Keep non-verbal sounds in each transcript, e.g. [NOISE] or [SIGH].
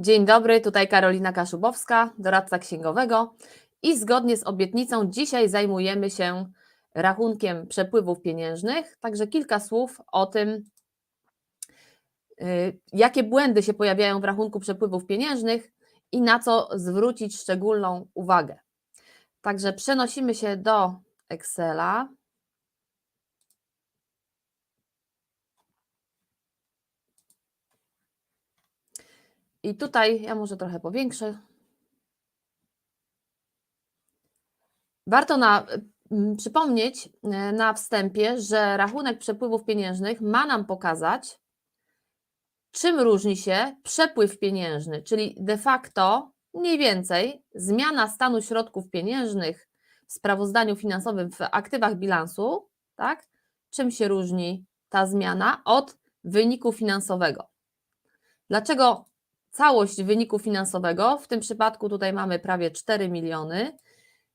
Dzień dobry, tutaj Karolina Kaszubowska, doradca księgowego i zgodnie z obietnicą dzisiaj zajmujemy się rachunkiem przepływów pieniężnych, także kilka słów o tym, y, jakie błędy się pojawiają w rachunku przepływów pieniężnych i na co zwrócić szczególną uwagę. Także przenosimy się do Excela. I tutaj ja może trochę powiększę. Warto na, mm, przypomnieć e, na wstępie, że rachunek przepływów pieniężnych ma nam pokazać, czym różni się przepływ pieniężny, czyli de facto mniej więcej zmiana stanu środków pieniężnych w sprawozdaniu finansowym w aktywach bilansu, tak? Czym się różni ta zmiana od wyniku finansowego? Dlaczego całość wyniku finansowego, w tym przypadku tutaj mamy prawie 4 miliony,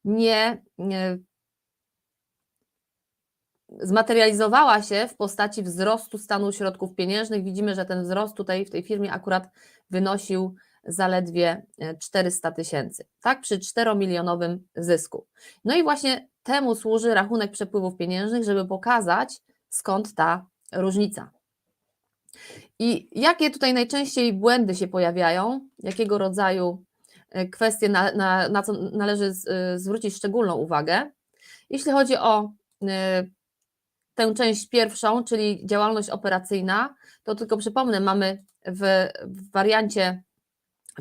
nie, zmaterializowała się w postaci wzrostu stanu środków pieniężnych. Widzimy, że ten wzrost tutaj w tej firmie akurat wynosił zaledwie 400 tysięcy, tak, przy 4-milionowym zysku. No i właśnie temu służy rachunek przepływów pieniężnych, żeby pokazać skąd ta różnica. I jakie tutaj najczęściej błędy się pojawiają, jakiego rodzaju e, kwestie, na, na, na co należy z, e, zwrócić szczególną uwagę? Jeśli chodzi o y, tę część pierwszą, czyli działalność operacyjna, to tylko przypomnę, mamy w, w wariancie,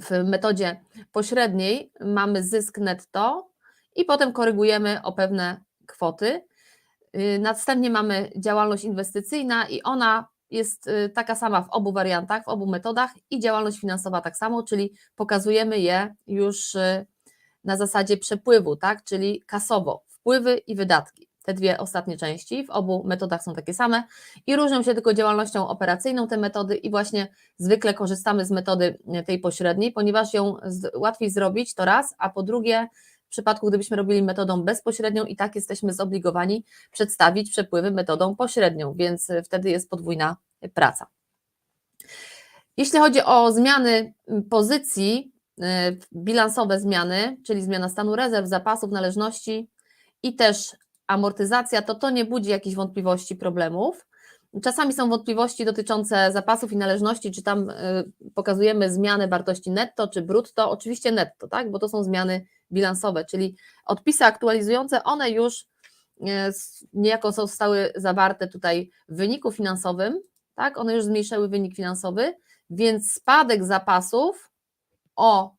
w metodzie pośredniej mamy zysk netto i potem korygujemy o pewne kwoty. Y, następnie mamy działalność inwestycyjna i ona jest y, taka sama w obu wariantach, w obu metodach i działalność finansowa tak samo, czyli pokazujemy je już y, na zasadzie przepływu, tak, czyli kasowo, wpływy i wydatki. Te dwie ostatnie części w obu metodach są takie same i różnią się tylko działalnością operacyjną te metody i właśnie zwykle korzystamy z metody tej pośredniej, ponieważ ją łatwiej zrobić to raz, a po drugie przypadku gdybyśmy robili metodą bezpośrednią i tak jesteśmy zobligowani przedstawić przepływy metodą pośrednią, więc wtedy jest podwójna praca. Jeśli chodzi o zmiany pozycji, y, bilansowe zmiany, czyli zmiana stanu rezerw, zapasów, należności i też amortyzacja, to to nie budzi jakichś wątpliwości, problemów. Czasami są wątpliwości dotyczące zapasów i należności, czy tam y, pokazujemy zmianę wartości netto, czy brutto, oczywiście netto, tak, bo to są zmiany bilansowe, czyli odpisy aktualizujące, one już y, niejako zostały zawarte tutaj w wyniku finansowym, tak, one już zmniejszyły wynik finansowy, więc spadek zapasów o,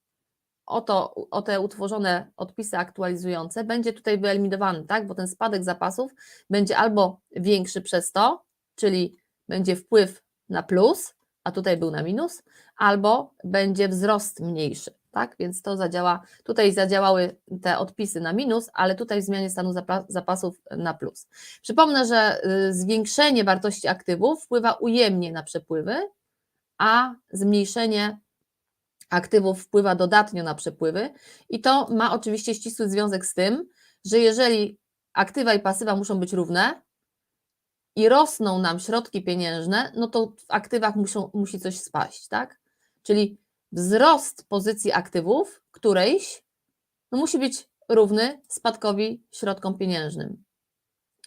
o, to, o te utworzone odpisy aktualizujące będzie tutaj wyeliminowany, tak, bo ten spadek zapasów będzie albo większy przez to, czyli będzie wpływ na plus, a tutaj był na minus, albo będzie wzrost mniejszy tak? Więc to zadziała, tutaj zadziałały te odpisy na minus, ale tutaj w zmianie stanu zapasów na plus. Przypomnę, że y, zwiększenie wartości aktywów wpływa ujemnie na przepływy, a zmniejszenie aktywów wpływa dodatnio na przepływy i to ma oczywiście ścisły związek z tym, że jeżeli aktywa i pasywa muszą być równe i rosną nam środki pieniężne, no to w aktywach muszą, musi coś spaść, tak? Czyli wzrost pozycji aktywów którejś no musi być równy spadkowi środkom pieniężnym.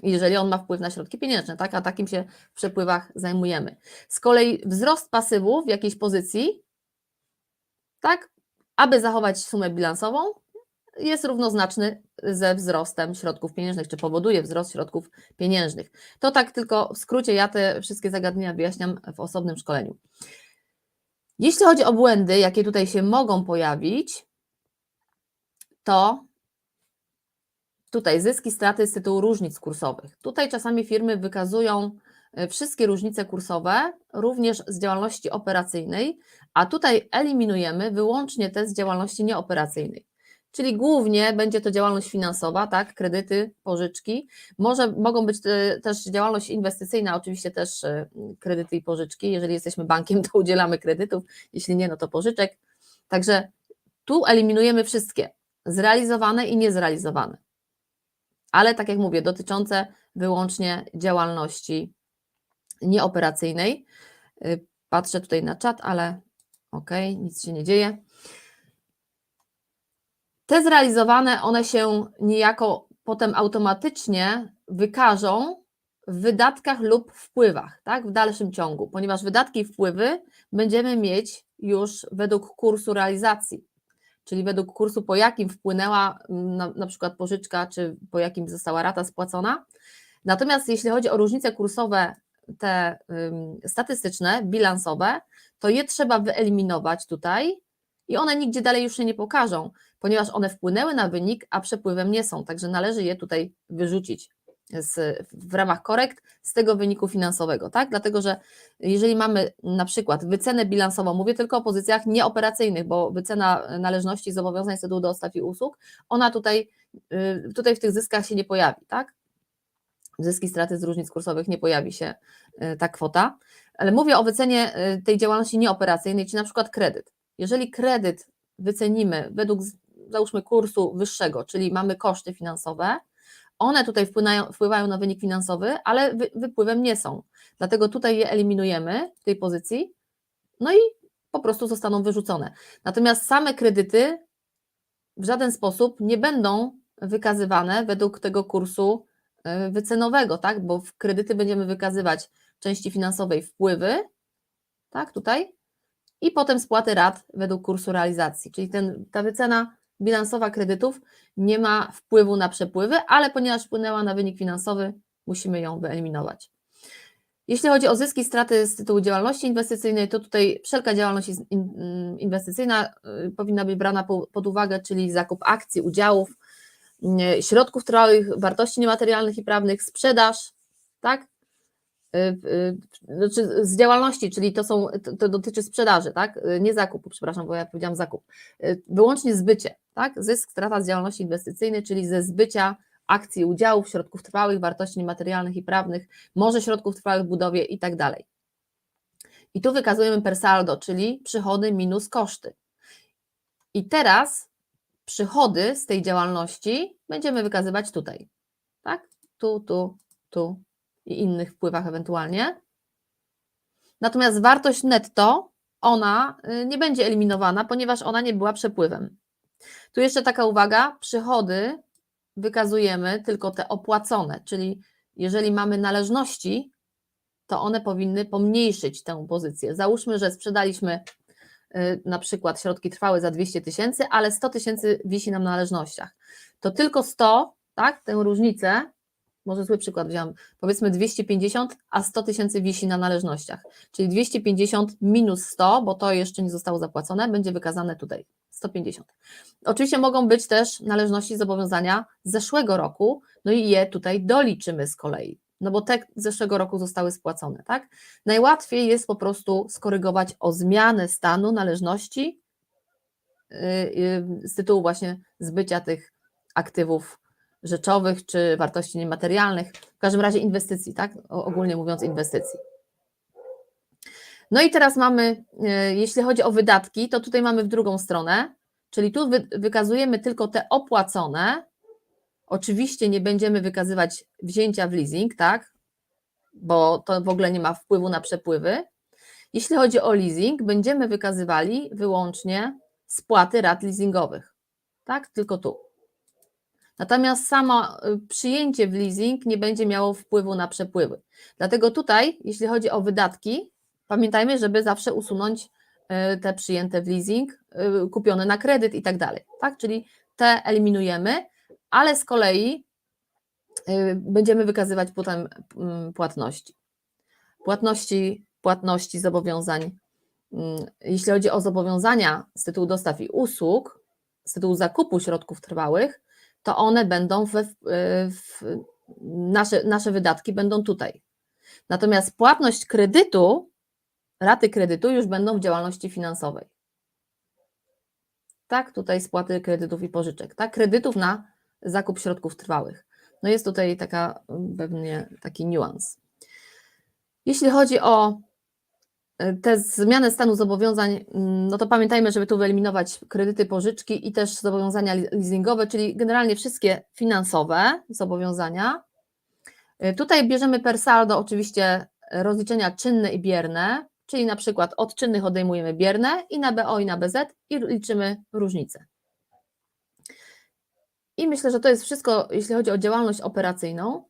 Jeżeli on ma wpływ na środki pieniężne, tak? a takim się w przepływach zajmujemy. Z kolei wzrost pasywów w jakiejś pozycji, tak, aby zachować sumę bilansową, jest równoznaczny ze wzrostem środków pieniężnych, czy powoduje wzrost środków pieniężnych. To tak tylko w skrócie, ja te wszystkie zagadnienia wyjaśniam w osobnym szkoleniu. Jeśli chodzi o błędy, jakie tutaj się mogą pojawić, to tutaj zyski, straty z tytułu różnic kursowych. Tutaj czasami firmy wykazują e, wszystkie różnice kursowe, również z działalności operacyjnej, a tutaj eliminujemy wyłącznie te z działalności nieoperacyjnej czyli głównie będzie to działalność finansowa, tak, kredyty, pożyczki. Może mogą być też działalność inwestycyjna, oczywiście też e, kredyty i pożyczki. Jeżeli jesteśmy bankiem, [LAUGHS] to udzielamy kredytów, jeśli nie, no to pożyczek. Także tu eliminujemy wszystkie zrealizowane i niezrealizowane. Ale tak jak mówię, dotyczące wyłącznie działalności nieoperacyjnej. E, patrzę tutaj na czat, ale Ok, nic się nie dzieje. Te zrealizowane, one się niejako potem automatycznie wykażą w wydatkach lub wpływach, tak, w dalszym ciągu, ponieważ wydatki i wpływy będziemy mieć już według kursu realizacji, czyli według kursu, po jakim wpłynęła mm, na, na przykład pożyczka, czy po jakim została rata spłacona. Natomiast jeśli chodzi o różnice kursowe, te statystyczne, bilansowe, to je trzeba wyeliminować tutaj i one nigdzie dalej już się nie pokażą, ponieważ one wpłynęły na wynik, a przepływem nie są, także należy je tutaj wyrzucić z, w ramach korekt z tego wyniku finansowego, tak? Dlatego, że jeżeli mamy na przykład wycenę bilansową, mówię tylko o pozycjach nieoperacyjnych, bo wycena należności zobowiązań z tytułu dostaw i usług, ona tutaj, y, tutaj w tych zyskach się nie pojawi, tak? Zyski, straty z różnic kursowych nie pojawi się y, ta kwota, ale mówię o wycenie y, tej działalności nieoperacyjnej, czyli na przykład kredyt. Jeżeli kredyt wycenimy według załóżmy kursu wyższego, czyli mamy koszty finansowe, one tutaj wpływają, wpływają na wynik finansowy, ale wy, wypływem nie są. Dlatego tutaj je eliminujemy w tej pozycji, no i po prostu zostaną wyrzucone. Natomiast same kredyty w żaden sposób nie będą wykazywane według tego kursu y, wycenowego, tak? Bo w kredyty będziemy wykazywać części finansowej wpływy, tak, tutaj, i potem spłaty rat według kursu realizacji. Czyli ten, ta wycena bilansowa kredytów nie ma wpływu na przepływy, ale ponieważ wpłynęła na wynik finansowy, musimy ją wyeliminować. Jeśli chodzi o zyski, straty z tytułu działalności inwestycyjnej, to tutaj wszelka działalność inwestycyjna y, powinna być brana pod uwagę, czyli zakup akcji, udziałów, y, środków trwałych, wartości niematerialnych i prawnych, sprzedaż, tak? Znaczy z działalności, czyli to są, to, dotyczy sprzedaży, tak? Nie zakupu, przepraszam, bo ja powiedziałam zakup. Wyłącznie zbycie, tak? Zysk, strata z działalności inwestycyjnej, czyli ze zbycia akcji, udziałów, środków trwałych, wartości niematerialnych i prawnych, może środków trwałych w budowie i tak dalej. I tu wykazujemy per saldo, czyli przychody minus koszty. I teraz przychody z tej działalności będziemy wykazywać tutaj, tak? Tu, tu, tu, i innych wpływach ewentualnie. Natomiast wartość netto, ona y, nie będzie eliminowana, ponieważ ona nie była przepływem. Tu jeszcze taka uwaga, przychody wykazujemy tylko te opłacone, czyli jeżeli mamy należności, to one powinny pomniejszyć tę pozycję. Załóżmy, że sprzedaliśmy y, na przykład środki trwałe za 200 tysięcy, ale 100 tysięcy wisi nam na należnościach. To tylko 100, tak, tę różnicę może zły przykład wziąłem, powiedzmy 250, a 100 tysięcy wisi na należnościach, czyli 250 minus 100, bo to jeszcze nie zostało zapłacone, będzie wykazane tutaj, 150. Oczywiście mogą być też należności zobowiązania z zeszłego roku, no i je tutaj doliczymy z kolei, no bo te z zeszłego roku zostały spłacone, tak? Najłatwiej jest po prostu skorygować o zmianę stanu należności yy, yy, z tytułu właśnie zbycia tych aktywów rzeczowych czy wartości niematerialnych, w każdym razie inwestycji, tak? Ogólnie mówiąc, inwestycji. No i teraz mamy, e, jeśli chodzi o wydatki, to tutaj mamy w drugą stronę, czyli tu wykazujemy tylko te opłacone. Oczywiście nie będziemy wykazywać wzięcia w leasing, tak? Bo to w ogóle nie ma wpływu na przepływy. Jeśli chodzi o leasing, będziemy wykazywali wyłącznie spłaty rat leasingowych, tak? Tylko tu. Natomiast samo y, przyjęcie w leasing nie będzie miało wpływu na przepływy. Dlatego tutaj, jeśli chodzi o wydatki, pamiętajmy, żeby zawsze usunąć y, te przyjęte w leasing, y, kupione na kredyt i tak dalej. Tak? Czyli te eliminujemy, ale z kolei będziemy wykazywać potem mm, płatności. Płatności, płatności zobowiązań. Mm, jeśli chodzi o zobowiązania z tytułu dostaw i usług, z tytułu zakupu środków trwałych, to one będą, we, w, nasze, nasze wydatki będą tutaj. Natomiast płatność kredytu, raty kredytu już będą w działalności finansowej. Tak, tutaj spłaty kredytów i pożyczek, tak, kredytów na zakup środków trwałych. No jest tutaj taka pewnie taki niuans. Jeśli chodzi o te zmiany stanu zobowiązań, mm, no to pamiętajmy, żeby tu wyeliminować kredyty, pożyczki i też zobowiązania leasingowe, czyli generalnie wszystkie finansowe zobowiązania. Y, tutaj bierzemy per saldo oczywiście rozliczenia czynne i bierne, czyli na przykład od czynnych odejmujemy bierne i na BO i na BZ i liczymy różnicę. I myślę, że to jest wszystko, jeśli chodzi o działalność operacyjną.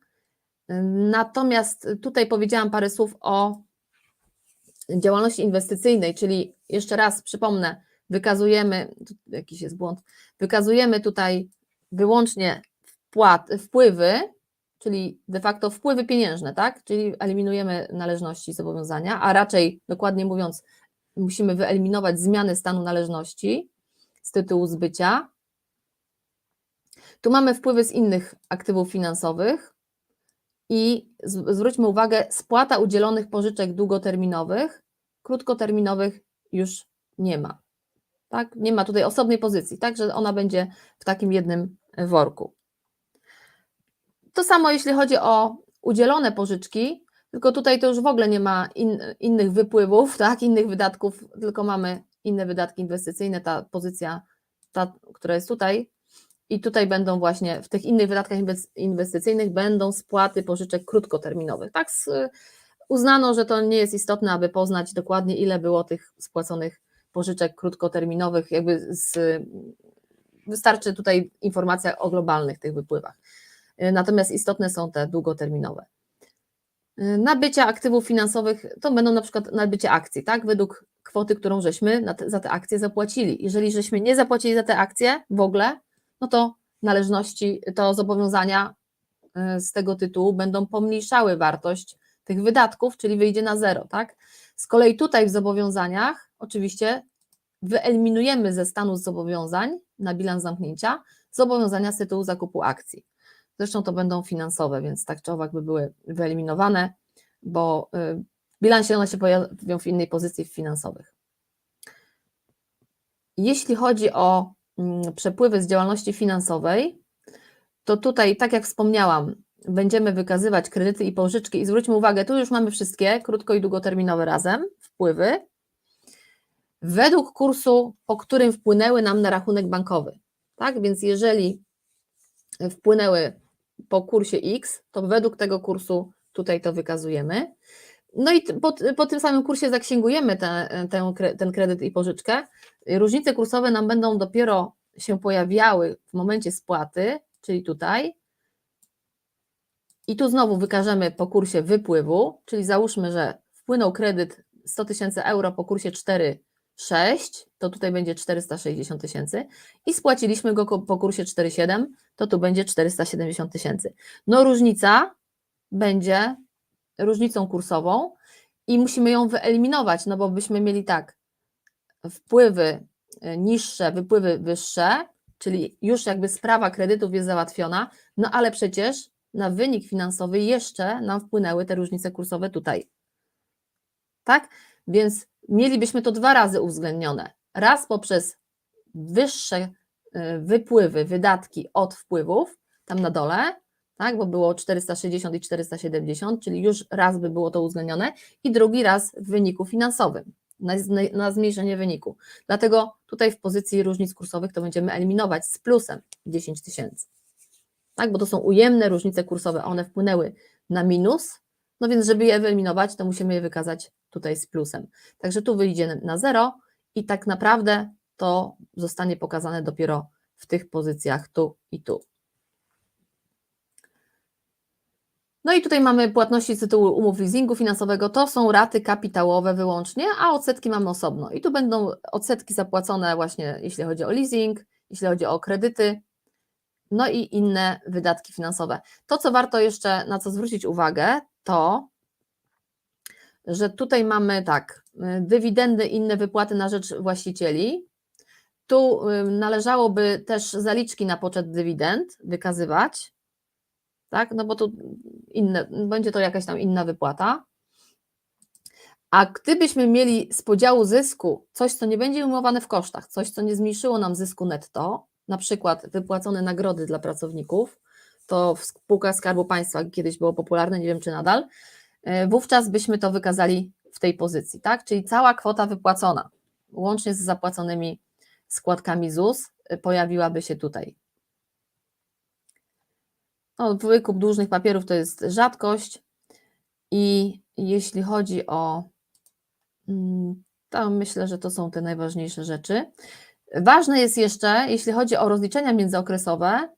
Natomiast tutaj powiedziałam parę słów o działalności inwestycyjnej, czyli jeszcze raz przypomnę, wykazujemy, jakiś jest błąd, wykazujemy tutaj wyłącznie wpłat, wpływy, czyli de facto wpływy pieniężne, tak? Czyli eliminujemy należności i zobowiązania, a raczej dokładnie mówiąc, musimy wyeliminować zmiany stanu należności z tytułu zbycia. Tu mamy wpływy z innych aktywów finansowych i zwróćmy uwagę, spłata udzielonych pożyczek długoterminowych, krótkoterminowych już nie ma. Tak? Nie ma tutaj osobnej pozycji, także ona będzie w takim jednym worku. To samo jeśli chodzi o udzielone pożyczki, tylko tutaj to już w ogóle nie ma in, innych wypływów, [LAUGHS] tak, innych wydatków, tylko mamy inne wydatki inwestycyjne, ta pozycja, ta, która jest tutaj. I tutaj będą właśnie w tych innych wydatkach inwes- inwestycyjnych będą spłaty pożyczek krótkoterminowych. Tak, uznano, że to nie jest istotne, aby poznać dokładnie, ile było tych spłaconych pożyczek krótkoterminowych, jakby z, wystarczy tutaj informacja o globalnych tych wypływach. Natomiast istotne są te długoterminowe. Nabycia aktywów finansowych to będą na przykład nabycie akcji, tak? Według kwoty, którą żeśmy za te akcje zapłacili. Jeżeli żeśmy nie zapłacili za te akcje w ogóle, no to należności, to zobowiązania y, z tego tytułu będą pomniejszały wartość tych wydatków, czyli wyjdzie na zero, tak? Z kolei tutaj w zobowiązaniach oczywiście wyeliminujemy ze stanu zobowiązań na bilans zamknięcia zobowiązania z tytułu zakupu akcji. Zresztą to będą finansowe, więc tak czy owak by były wyeliminowane, bo y, w bilansie one się pojawią w innej pozycji w finansowych. Jeśli chodzi o przepływy z działalności finansowej, to tutaj, tak jak wspomniałam, będziemy wykazywać kredyty i pożyczki i zwróćmy uwagę, tu już mamy wszystkie, krótko i długoterminowe razem, wpływy, według kursu, po którym wpłynęły nam na rachunek bankowy. Tak, więc jeżeli wpłynęły po kursie X, to według tego kursu tutaj to wykazujemy. No i po, po tym samym kursie zaksięgujemy te, kre- ten kredyt i pożyczkę. Różnice kursowe nam będą dopiero się pojawiały w momencie spłaty, czyli tutaj. I tu znowu wykażemy po kursie wypływu, czyli załóżmy, że wpłynął kredyt 100 tysięcy euro po kursie 4,6, to tutaj będzie 460 tysięcy i spłaciliśmy go po kursie 4,7, to tu będzie 470 tysięcy. No różnica będzie różnicą kursową i musimy ją wyeliminować, no bo byśmy mieli tak, wpływy e, niższe, wypływy wyższe, czyli już jakby sprawa kredytów jest załatwiona, no ale przecież na wynik finansowy jeszcze nam wpłynęły te różnice kursowe tutaj. Tak? Więc mielibyśmy to dwa razy uwzględnione. Raz poprzez wyższe y, wypływy, wydatki od wpływów, tam na dole, tak, bo było 460 i 470, czyli już raz by było to uwzględnione, i drugi raz w wyniku finansowym, na, na zmniejszenie wyniku. Dlatego tutaj w pozycji różnic kursowych to będziemy eliminować z plusem 10 tysięcy. Tak, bo to są ujemne różnice kursowe, one wpłynęły na minus, no więc żeby je wyeliminować, to musimy je wykazać tutaj z plusem. Także tu wyjdzie na zero i tak naprawdę to zostanie pokazane dopiero w tych pozycjach tu i tu. No i tutaj mamy płatności z tytułu umów leasingu finansowego, to są raty kapitałowe wyłącznie, a odsetki mamy osobno. I tu będą odsetki zapłacone właśnie jeśli chodzi o leasing, jeśli chodzi o kredyty, no i inne wydatki finansowe. To, co warto jeszcze na co zwrócić uwagę, to że tutaj mamy tak, dywidendy, inne wypłaty na rzecz właścicieli. Tu należałoby też zaliczki na poczet dywidend wykazywać, tak, no bo tu inne, będzie to jakaś tam inna wypłata. A gdybyśmy mieli z podziału zysku coś, co nie będzie umowane w kosztach, coś, co nie zmniejszyło nam zysku netto, na przykład wypłacone nagrody dla pracowników, to w spółkach Skarbu Państwa kiedyś było popularne, nie wiem czy nadal, y, wówczas byśmy to wykazali w tej pozycji, tak? Czyli cała kwota wypłacona, łącznie z zapłaconymi składkami ZUS, y, pojawiłaby się tutaj. No, wykup dłużnych papierów to jest rzadkość i jeśli chodzi o Mm, To myślę, że to są te najważniejsze rzeczy. Ważne jest jeszcze, jeśli chodzi o rozliczenia międzyokresowe,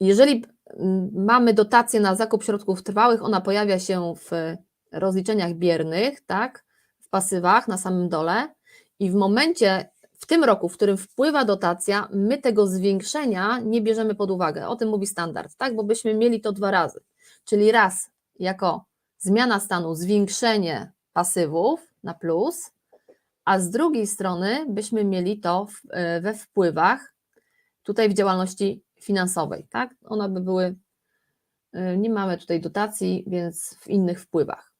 jeżeli mm, mamy dotację na zakup środków trwałych, ona pojawia się w rozliczeniach biernych, tak, w pasywach na samym dole i w momencie, w tym roku, w którym wpływa dotacja, my tego zwiększenia nie bierzemy pod uwagę. O tym mówi standard, tak, bo byśmy mieli to dwa razy. Czyli raz jako zmiana stanu, zwiększenie pasywów na plus, a z drugiej strony byśmy mieli to e, we wpływach tutaj w działalności finansowej, tak? One by były, y, nie mamy tutaj dotacji, więc w innych wpływach.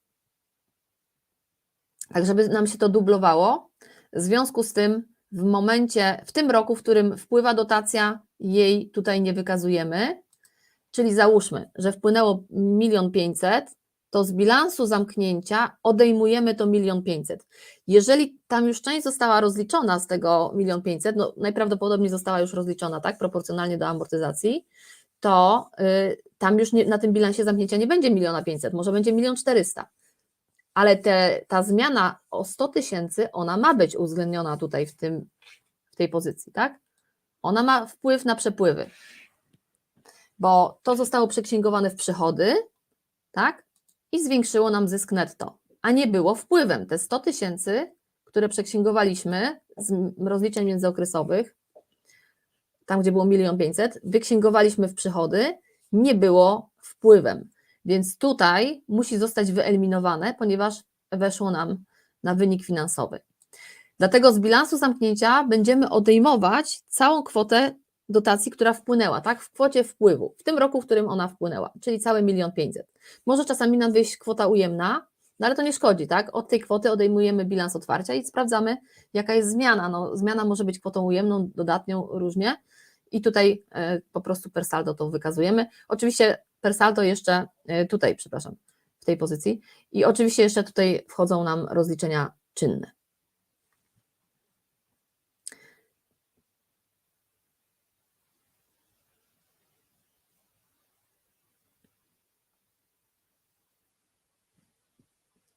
Tak, żeby nam się to dublowało, w związku z tym w momencie, w tym roku, w którym wpływa dotacja, jej tutaj nie wykazujemy, czyli załóżmy, że wpłynęło milion pięćset, to z bilansu zamknięcia odejmujemy to milion pięćset. Jeżeli tam już część została rozliczona z tego milion pięćset, no najprawdopodobniej została już rozliczona, tak, proporcjonalnie do amortyzacji, to y, tam już nie, na tym bilansie zamknięcia nie będzie miliona pięćset, może będzie milion czterysta. Ale te, ta zmiana o 100 tysięcy, ona ma być uwzględniona tutaj w, tym, w tej pozycji, tak? Ona ma wpływ na przepływy, bo to zostało przeksięgowane w przychody, tak? I zwiększyło nam zysk netto a nie było wpływem. Te 100 tysięcy, które przeksięgowaliśmy z rozliczeń międzyokresowych, tam gdzie było milion pięćset, wyksięgowaliśmy w przychody, nie było wpływem. Więc tutaj musi zostać wyeliminowane, ponieważ weszło nam na wynik finansowy. Dlatego z bilansu zamknięcia będziemy odejmować całą kwotę dotacji, która wpłynęła, tak? W kwocie wpływu, w tym roku, w którym ona wpłynęła, czyli całe milion pięćset. Może czasami nam kwota ujemna, no ale to nie szkodzi, tak? Od tej kwoty odejmujemy bilans otwarcia i sprawdzamy, jaka jest zmiana. No, zmiana może być kwotą ujemną, dodatnią, różnie. I tutaj e, po prostu per saldo to wykazujemy. Oczywiście per saldo jeszcze e, tutaj, przepraszam, w tej pozycji. I oczywiście jeszcze tutaj wchodzą nam rozliczenia czynne.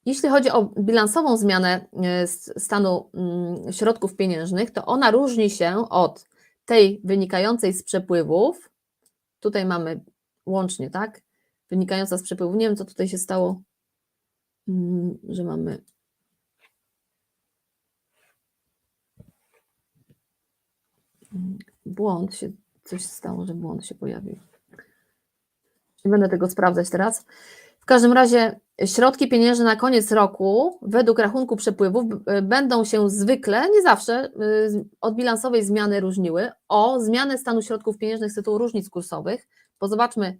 Jeśli chodzi o bilansową zmianę e, stanu mm, środków pieniężnych, to ona różni się od tej wynikającej z przepływów. Tutaj mamy łącznie, tak? Wynikająca z przepływów. Nie wiem, co tutaj się stało, mm, że mamy. Błąd się, coś stało, że błąd się pojawił. Nie będę tego sprawdzać teraz. W każdym razie środki pieniężne na koniec roku według rachunku przepływów będą się zwykle, nie zawsze, od bilansowej zmiany różniły o zmianę stanu środków pieniężnych z tytułu różnic kursowych, bo zobaczmy,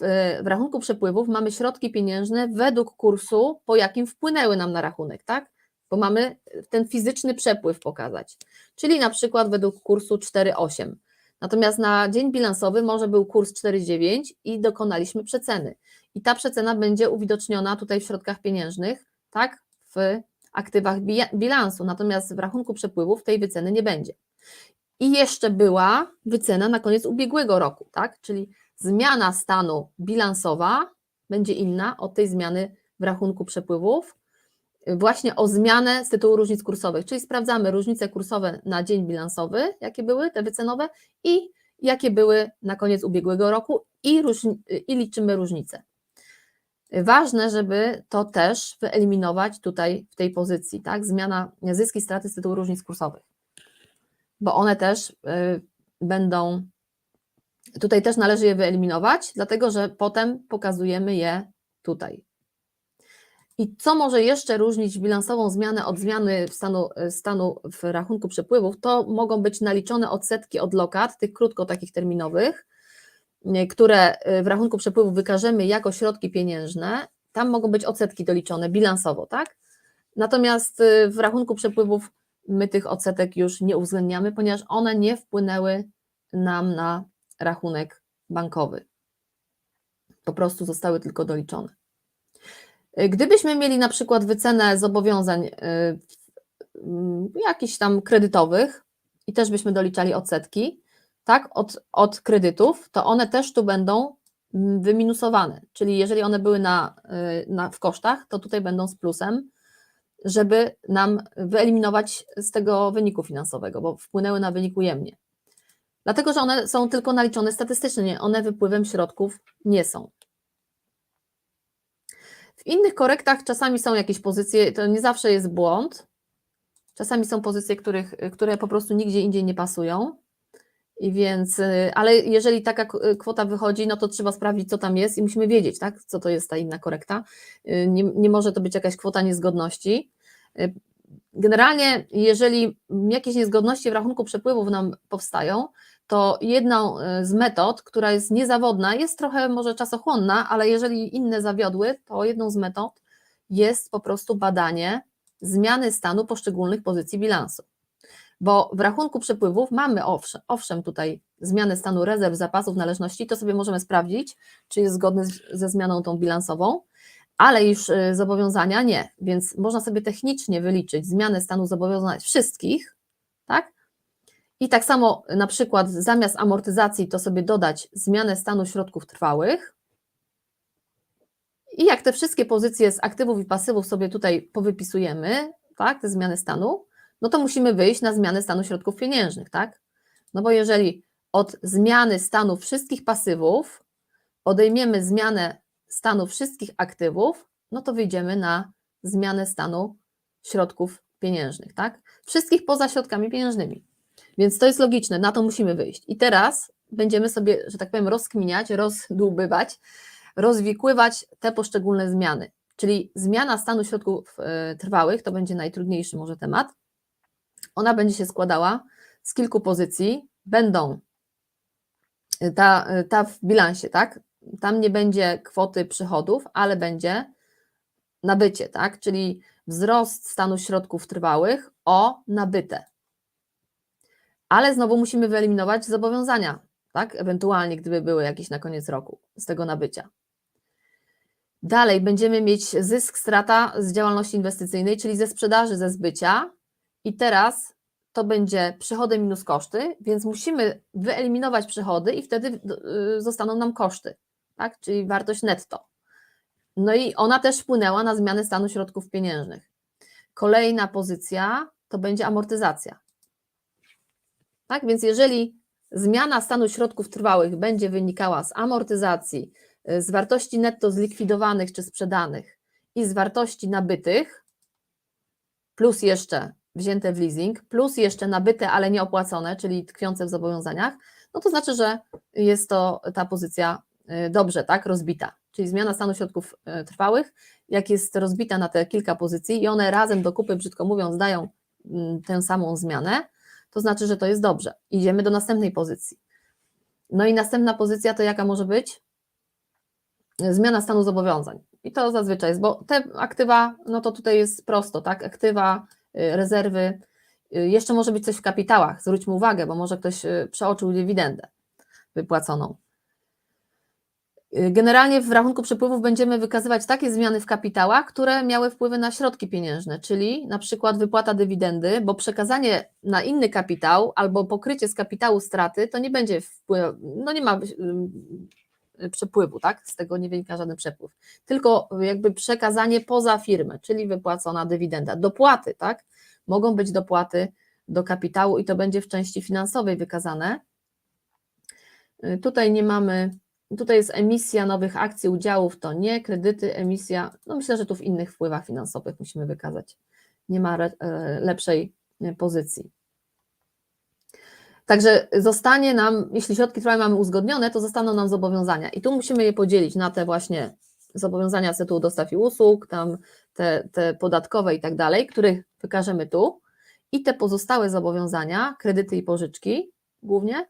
w, w rachunku przepływów mamy środki pieniężne według kursu, po jakim wpłynęły nam na rachunek, tak? Bo mamy ten fizyczny przepływ pokazać, czyli na przykład według kursu 4,8. Natomiast na dzień bilansowy może był kurs 4,9 i dokonaliśmy przeceny i ta przecena będzie uwidoczniona tutaj w środkach pieniężnych, tak, w aktywach bilansu, natomiast w rachunku przepływów tej wyceny nie będzie. I jeszcze była wycena na koniec ubiegłego roku, tak, czyli zmiana stanu bilansowa będzie inna od tej zmiany w rachunku przepływów, właśnie o zmianę z tytułu różnic kursowych, czyli sprawdzamy różnice kursowe na dzień bilansowy, jakie były te wycenowe i jakie były na koniec ubiegłego roku i, i liczymy różnice. Ważne, żeby to też wyeliminować tutaj w tej pozycji, tak? Zmiana zyski, straty z tytułu różnic kursowych, bo one też y, będą, tutaj też należy je wyeliminować, dlatego że potem pokazujemy je tutaj. I co może jeszcze różnić bilansową zmianę od zmiany stanu, stanu w rachunku przepływów, to mogą być naliczone odsetki od lokat, tych krótko takich terminowych, Y, które y, w rachunku przepływu wykażemy jako środki pieniężne, tam mogą być odsetki doliczone bilansowo, tak? Natomiast y, w rachunku przepływów my tych odsetek już nie uwzględniamy, ponieważ one nie wpłynęły nam na rachunek bankowy. Po prostu zostały tylko doliczone. Gdybyśmy mieli na przykład wycenę zobowiązań jakichś tam kredytowych i też byśmy doliczali odsetki, tak, od, od kredytów, to one też tu będą mm, wyminusowane, czyli jeżeli one były na, y, na, w kosztach, to tutaj będą z plusem żeby nam wyeliminować z tego wyniku finansowego, bo wpłynęły na wynik ujemnie. Dlatego, że one są tylko naliczone statystycznie, one wypływem środków nie są. W innych korektach czasami są jakieś pozycje, to nie zawsze jest błąd. Czasami są pozycje, których, które po prostu nigdzie indziej nie pasują. I więc, y, ale jeżeli taka k- kwota wychodzi, no to trzeba sprawdzić, co tam jest i musimy wiedzieć, tak, co to jest ta inna korekta. Y, Nie, nie może to być jakaś kwota niezgodności. Y, Generalnie, jeżeli jakieś niezgodności w rachunku przepływów nam powstają, to jedną y, z metod, która jest niezawodna, jest trochę może czasochłonna, ale jeżeli inne zawiodły, to jedną z metod jest po prostu badanie zmiany stanu poszczególnych pozycji bilansu. Bo w rachunku przepływów mamy owszem, owszem tutaj zmianę stanu rezerw, zapasów, należności, to sobie możemy sprawdzić, czy jest zgodny ze zmianą tą bilansową, ale już y, zobowiązania nie, więc można sobie technicznie wyliczyć zmianę stanu zobowiązań wszystkich, tak? I tak samo na przykład zamiast amortyzacji to sobie dodać zmianę stanu środków trwałych. I jak te wszystkie pozycje z aktywów i pasywów sobie tutaj powypisujemy, tak, te zmiany stanu, no to musimy wyjść na zmianę stanu środków pieniężnych, tak? No bo jeżeli od zmiany stanu wszystkich pasywów odejmiemy zmianę stanu wszystkich aktywów, no to wyjdziemy na zmianę stanu środków pieniężnych, tak? Wszystkich poza środkami pieniężnymi. Więc to jest logiczne, na to musimy wyjść. I teraz będziemy sobie, że tak powiem, rozkminiać, rozdłubywać, rozwikływać te poszczególne zmiany. Czyli zmiana stanu środków e, trwałych to będzie najtrudniejszy może temat. Ona będzie się składała z kilku pozycji. Będą y, ta, y, ta w bilansie, tak? Tam nie będzie kwoty przychodów, ale będzie nabycie, tak? Czyli wzrost stanu środków trwałych o nabyte. Ale znowu musimy wyeliminować zobowiązania, tak? Ewentualnie, gdyby były jakieś na koniec roku z tego nabycia. Dalej będziemy mieć zysk, strata z działalności inwestycyjnej, czyli ze sprzedaży, ze zbycia. I teraz to będzie przychody minus koszty, więc musimy wyeliminować przychody i wtedy y, zostaną nam koszty, tak? czyli wartość netto. No i ona też wpłynęła na zmianę stanu środków pieniężnych. Kolejna pozycja to będzie amortyzacja. Tak, więc jeżeli zmiana stanu środków trwałych będzie wynikała z amortyzacji, y, z wartości netto zlikwidowanych czy sprzedanych i z wartości nabytych, plus jeszcze wzięte w leasing, plus jeszcze nabyte, ale nie opłacone, czyli tkwiące w zobowiązaniach, no to znaczy, że jest to ta pozycja y, dobrze, tak, rozbita. Czyli zmiana stanu środków y, trwałych, jak jest rozbita na te kilka pozycji i one razem do kupy, brzydko mówiąc, dają mm, tę samą zmianę, to znaczy, że to jest dobrze. Idziemy do następnej pozycji. No i następna pozycja to jaka może być? Zmiana stanu zobowiązań. I to zazwyczaj jest, bo te aktywa, no to tutaj jest prosto, tak? Aktywa, y, rezerwy, y, jeszcze może być coś w kapitałach. Zwróćmy uwagę, bo może ktoś y, przeoczył dywidendę wypłaconą. Generalnie w rachunku przepływów będziemy wykazywać takie zmiany w kapitałach, które miały wpływy na środki pieniężne, czyli na przykład wypłata dywidendy, bo przekazanie na inny kapitał albo pokrycie z kapitału straty to nie będzie wpływ, no nie ma y, przepływu, tak? Z tego nie wynika żaden przepływ, tylko jakby przekazanie poza firmę, czyli wypłacona dywidenda. Dopłaty, tak? Mogą być dopłaty do kapitału i to będzie w części finansowej wykazane. Y, Tutaj nie mamy Tutaj jest emisja nowych akcji, udziałów, to nie, kredyty, emisja, no myślę, że tu w innych wpływach finansowych musimy wykazać. Nie ma e, lepszej e, pozycji. Także zostanie nam, jeśli środki trwałe mamy uzgodnione, to zostaną nam zobowiązania i tu musimy je podzielić na te właśnie zobowiązania z tytułu dostaw i usług, tam te, te podatkowe i tak dalej, których wykażemy tu i te pozostałe zobowiązania, kredyty i pożyczki głównie,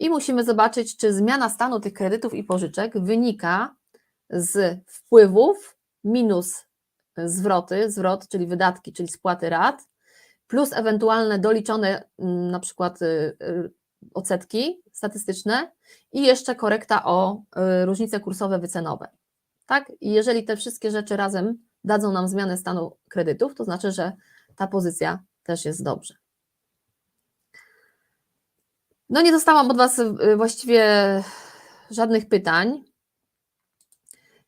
i musimy zobaczyć, czy zmiana stanu tych kredytów i pożyczek wynika z wpływów minus zwroty, zwrot, czyli wydatki, czyli spłaty rat, plus ewentualne doliczone mm, na przykład y, y, odsetki statystyczne i jeszcze korekta o y, różnice kursowe wycenowe. Tak? I jeżeli te wszystkie rzeczy razem dadzą nam zmianę stanu kredytów, to znaczy, że ta pozycja też jest dobrze. No nie dostałam od Was y, właściwie żadnych pytań.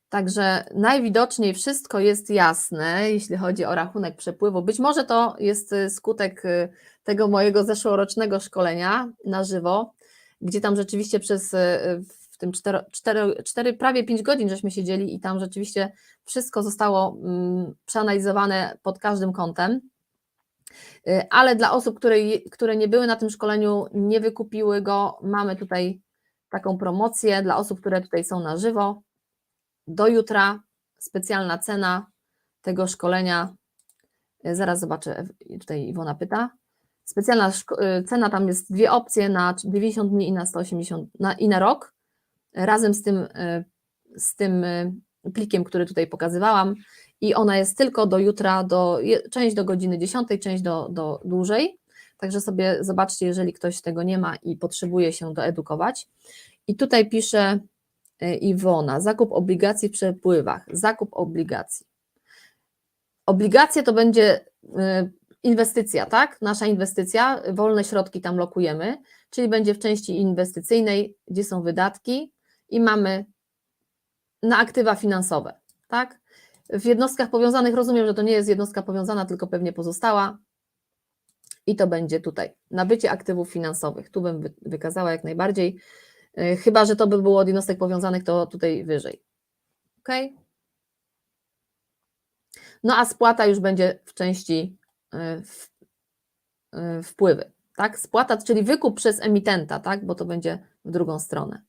Także najwidoczniej wszystko jest jasne, jeśli chodzi o rachunek przepływu. Być może to jest y, skutek y, tego mojego zeszłorocznego szkolenia na żywo, gdzie tam rzeczywiście przez w tym 4, 4, 4 prawie 5 godzin żeśmy siedzieli i tam rzeczywiście wszystko zostało mm, przeanalizowane pod każdym kątem. Y, Ale dla osób, które, które nie były na tym szkoleniu, nie wykupiły go, mamy tutaj taką promocję dla osób, które tutaj są na żywo. Do jutra specjalna cena tego szkolenia. Y, Zaraz zobaczę, Ew- tutaj Iwona pyta. Specjalna y, cena, tam jest dwie opcje na 90 dni i na 180 na, i na rok. Razem z tym, z tym plikiem, który tutaj pokazywałam. I ona jest tylko do jutra, do, część do godziny 10, część do, do dłużej. Także sobie zobaczcie, jeżeli ktoś tego nie ma i potrzebuje się doedukować. I tutaj pisze y, Iwona, zakup obligacji w przepływach, zakup obligacji. Obligacje to będzie y, inwestycja, tak? Nasza inwestycja, wolne środki tam lokujemy, czyli będzie w części inwestycyjnej, gdzie są wydatki i mamy na aktywa finansowe, tak? W jednostkach powiązanych rozumiem, że to nie jest jednostka powiązana, tylko pewnie pozostała. I to będzie tutaj. Nabycie aktywów finansowych. Tu bym wy- wykazała jak najbardziej. Y, Chyba, że to by było od jednostek powiązanych, to tutaj wyżej. Ok? No a spłata już będzie w części w, y, wpływy. Tak? Spłata, czyli wykup przez emitenta, tak? bo to będzie w drugą stronę.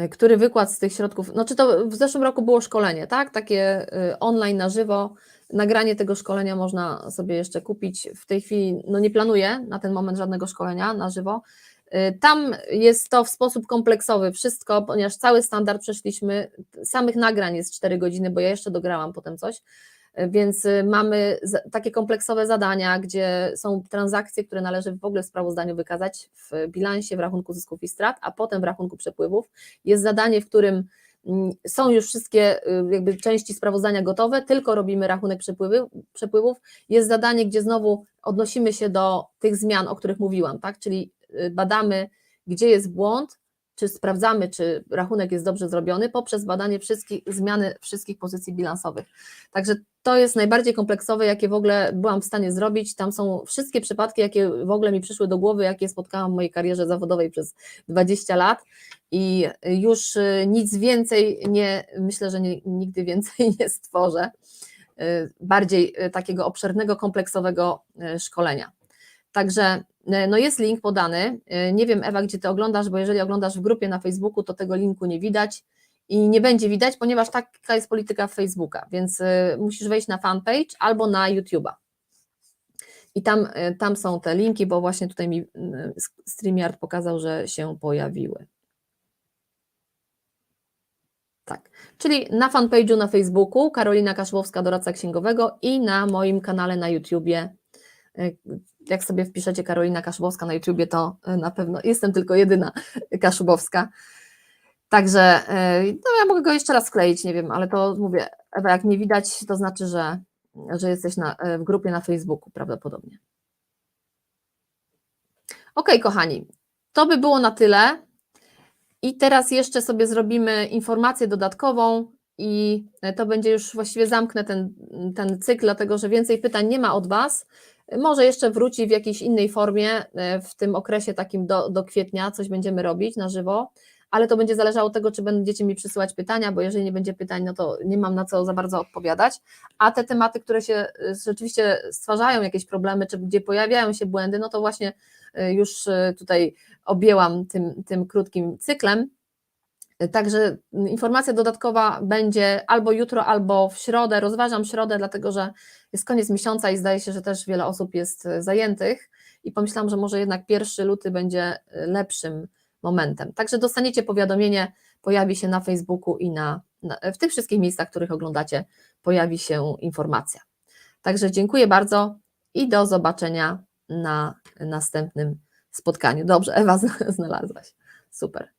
Y, Który wykład z tych środków, no czy to w zeszłym roku było szkolenie, tak? Takie y, online na żywo. Nagranie tego szkolenia można sobie jeszcze kupić. W tej chwili no nie planuję na ten moment żadnego szkolenia na żywo. Y, Tam jest to w sposób kompleksowy wszystko, ponieważ cały standard przeszliśmy, samych nagrań jest 4 godziny, bo ja jeszcze dograłam potem coś, więc y, mamy takie kompleksowe zadania, gdzie są transakcje, które należy w ogóle w sprawozdaniu wykazać w bilansie, w rachunku zysków i strat, a potem w rachunku przepływów. Jest zadanie, w którym mm, są już wszystkie y, jakby części sprawozdania gotowe, tylko robimy rachunek przepływy, przepływów. Jest zadanie, gdzie znowu odnosimy się do tych zmian, o których mówiłam, tak? Czyli y, badamy, gdzie jest błąd, czy sprawdzamy, czy rachunek jest dobrze zrobiony poprzez badanie wszystkich, zmiany wszystkich pozycji bilansowych. Także to jest najbardziej kompleksowe, jakie w ogóle byłam w stanie zrobić. Tam są wszystkie przypadki, jakie w ogóle mi przyszły do głowy, jakie spotkałam w mojej karierze zawodowej przez 20 lat i już y, nic więcej nie, myślę, że nie, nigdy więcej [LAUGHS] nie stworzę. y, Bardziej y, takiego obszernego, kompleksowego szkolenia. Także no jest link podany. Y, Nie wiem, Ewa, gdzie ty oglądasz, bo jeżeli oglądasz w grupie na Facebooku, to tego linku nie widać i nie będzie widać, ponieważ taka jest polityka Facebooka, więc y, musisz wejść na fanpage albo na YouTube'a. I tam, tam są te linki, bo właśnie tutaj mi StreamYard pokazał, że się pojawiły. Tak, czyli na fanpage'u na Facebooku Karolina Kaszłowska, doradca księgowego i na moim kanale na YouTubie. Jak sobie wpiszecie Karolina Kaszubowska na YouTubie, to y, na pewno jestem tylko jedyna Kaszubowska. Także y, no ja mogę go jeszcze raz skleić, nie wiem, ale to mówię, Ewa, jak nie widać, to znaczy, że, że jesteś na, y, w grupie na Facebooku prawdopodobnie. Ok, kochani, to by było na tyle. I teraz jeszcze sobie zrobimy informację dodatkową i to będzie już właściwie zamknę ten, ten cykl, dlatego że więcej pytań nie ma od Was. Może jeszcze wróci w jakiejś innej formie e, w tym okresie takim do, do kwietnia, coś będziemy robić na żywo, ale to będzie zależało od tego, czy będziecie mi przysyłać pytania, bo jeżeli nie będzie pytań, no to nie mam na co za bardzo odpowiadać. A te tematy, które się e, rzeczywiście stwarzają jakieś problemy, czy gdzie pojawiają się błędy, no to właśnie e, już tutaj objęłam tym, tym krótkim cyklem. Także informacja dodatkowa będzie albo jutro, albo w środę. Rozważam środę, dlatego że jest koniec miesiąca i zdaje się, że też wiele osób jest e, zajętych i pomyślałam, że może jednak pierwszy luty będzie e, lepszym momentem. Także dostaniecie powiadomienie, pojawi się na Facebooku i na, na, w tych wszystkich miejscach, których oglądacie, pojawi się informacja. Także dziękuję bardzo i do zobaczenia na następnym spotkaniu. Dobrze, Ewa znalazłaś. Super.